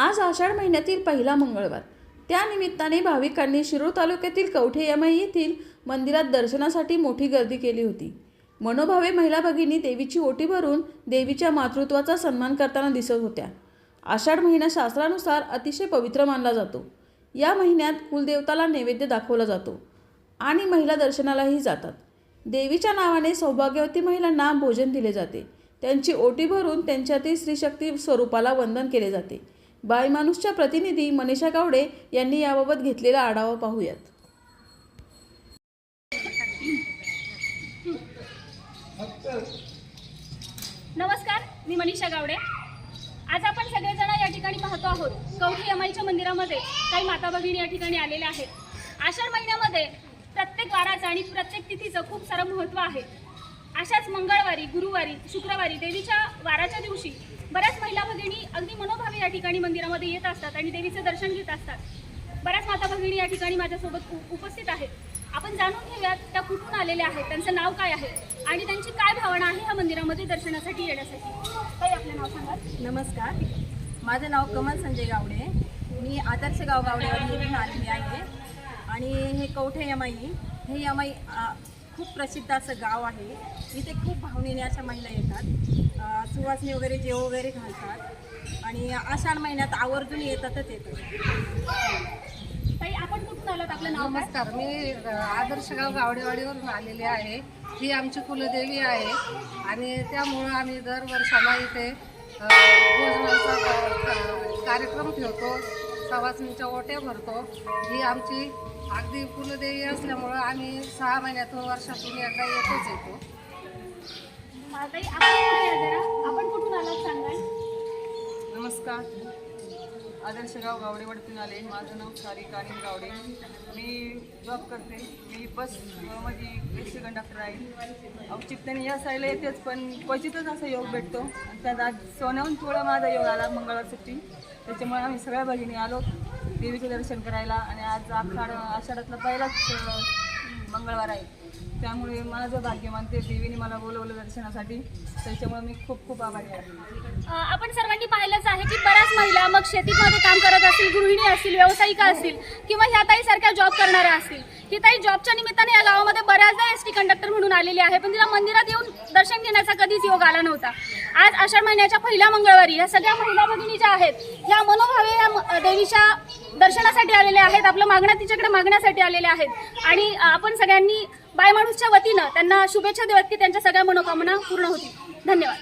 आज आषाढ महिन्यातील पहिला मंगळवार. त्यानिमित्ताने भाविकांनी शिरूर तालुक्यातील कवठे यमाई येथील मंदिरात दर्शनासाठी मोठी गर्दी केली होती. मनोभावे महिला भगिनी देवीची ओटी भरून देवीच्या मातृत्वाचा सन्मान करताना दिसत होत्या. आषाढ महिना शास्त्रानुसार अतिशय पवित्र मानला जातो. या महिन्यात कुलदेवताला नैवेद्य दाखवला जातो आणि महिला दर्शनालाही जातात. देवीच्या नावाने सौभाग्यवती महिलांना भोजन दिले जाते. त्यांची ओटी भरून त्यांच्यातील स्त्रीशक्ती स्वरूपाला वंदन केले जाते. बायमानूसच्या प्रतिनिधी मनीषा गावडे यांनी याबाबत घेतलेला आढावा पाहूयात. नमस्कार मी मनीषा गावडे. आज आपण सगळेजण या ठिकाणी पाहतो आहोत. कवठी अमाईच्या मंदिरामध्ये काही माता भगिनी या ठिकाणी आलेल्या आहेत. आषाढ महिन्यामध्ये प्रत्येक वाराचं आणि प्रत्येक तिथीचं खूप सारं महत्त्व आहे. अशाच मंगळवारी गुरुवारी शुक्रवारी देवीच्या वाराच्या दिवशी बऱ्याच महिला भगिनी अगदी मनोभावे या ठिकाणी मंदिरामध्ये येत असतात आणि देवीचं दर्शन घेत असतात. बऱ्याच माता भगिनी या ठिकाणी माझ्यासोबत उपस्थित आहेत. आपण जाणून घेऊयात त्या कुठून आलेल्या आहेत त्यांचं नाव काय आहे आणि त्यांची काय भावना आहे ह्या मंदिरामध्ये दर्शनासाठी येण्यासाठी? काही आपलं नाव सांगा. नमस्कार. माझं नाव कमल संजय गावडे. मी आदर्श गाव गावडे आलेली आहे. आणि हे कवठे यमाई हे यमाई खूप प्रसिद्ध असं गाव आहे. इथे खूप भावनेने अशा महिला येतात. सुवासनी वगैरे जेव वगैरे घालतात. आणि आषाढ महिन्यात आवर्जून येतातच येतात. ताई आपण कुठून आलात? आपलं नाव काय? नमस्कार. मी अ, आदर्शगाव गावडेवाडीवरून आलेले आहे. ही आमची कुलदेवी आहे. आणि त्यामुळं आम्ही दर वर्षाला इथे भोजनाचा कार्यक्रम ठेवतो. सवासणीच्या ओट्या भरतो. ही आमची अगदी कुलदेवी असल्यामुळं आम्ही सहा महिन्यातून वर्षातून एकदा येतोच येतो. आपण कुठून आलात सांगाल? नमस्कार. आदर्शगाव गावडेवरतून आले माझं नाव सारिका अनिल गावडे. मी जॉब करते. मी बसमध्ये एस कंडक्टर आहे. औचित्याने या साईडला येतेच पण क्वचितच असा योग भेटतो. त्यात आज सोन्याहून थोडा माझा योग आला मंगळवार सुट्टी. त्याच्यामुळे आम्ही सगळ्या भगिनी आलो. देवीचे दर्शन करायला. आणि आज आखाड आषाढातला पहिलाच मंगळवार आहे. त्यामुळे माझं भाग्य मानते देवीने मला बोलवलं दर्शनासाठी त्याच्यामुळे मी खूप खूप आभारी आहे. आपण सर्वांनी पाहिलंच आहे की बऱ्याच महिला मग शेतीमध्ये काम करत असतील गृहिणी असतील व्यावसायिका असतील किंवा ह्या ताई सारख्या जॉब करणाऱ्या असतील. ही ताई जॉबच्या निमित्ताने या गावामध्ये बऱ्याचदा एस टी कंडक्टर म्हणून आलेली आहे पण तिला मंदिरात येऊन दर्शन घेण्याचा कधीच योग आला नव्हता. आज आषाढ महिन्याच्या पहिल्या मंगळवारी या सगळ्या महिला भगिनी ज्या आहेत देवीच्या दर्शनासाठी आलेले आहेत आपलं मागण्या तिच्याकडे मागण्यासाठी आलेले आहेत. आणि आपण सगळ्यांनी बायमाणूसच्या वतीनं त्यांना शुभेच्छा देऊयात की त्यांच्या सगळ्या मनोकामना पूर्ण होतील. धन्यवाद.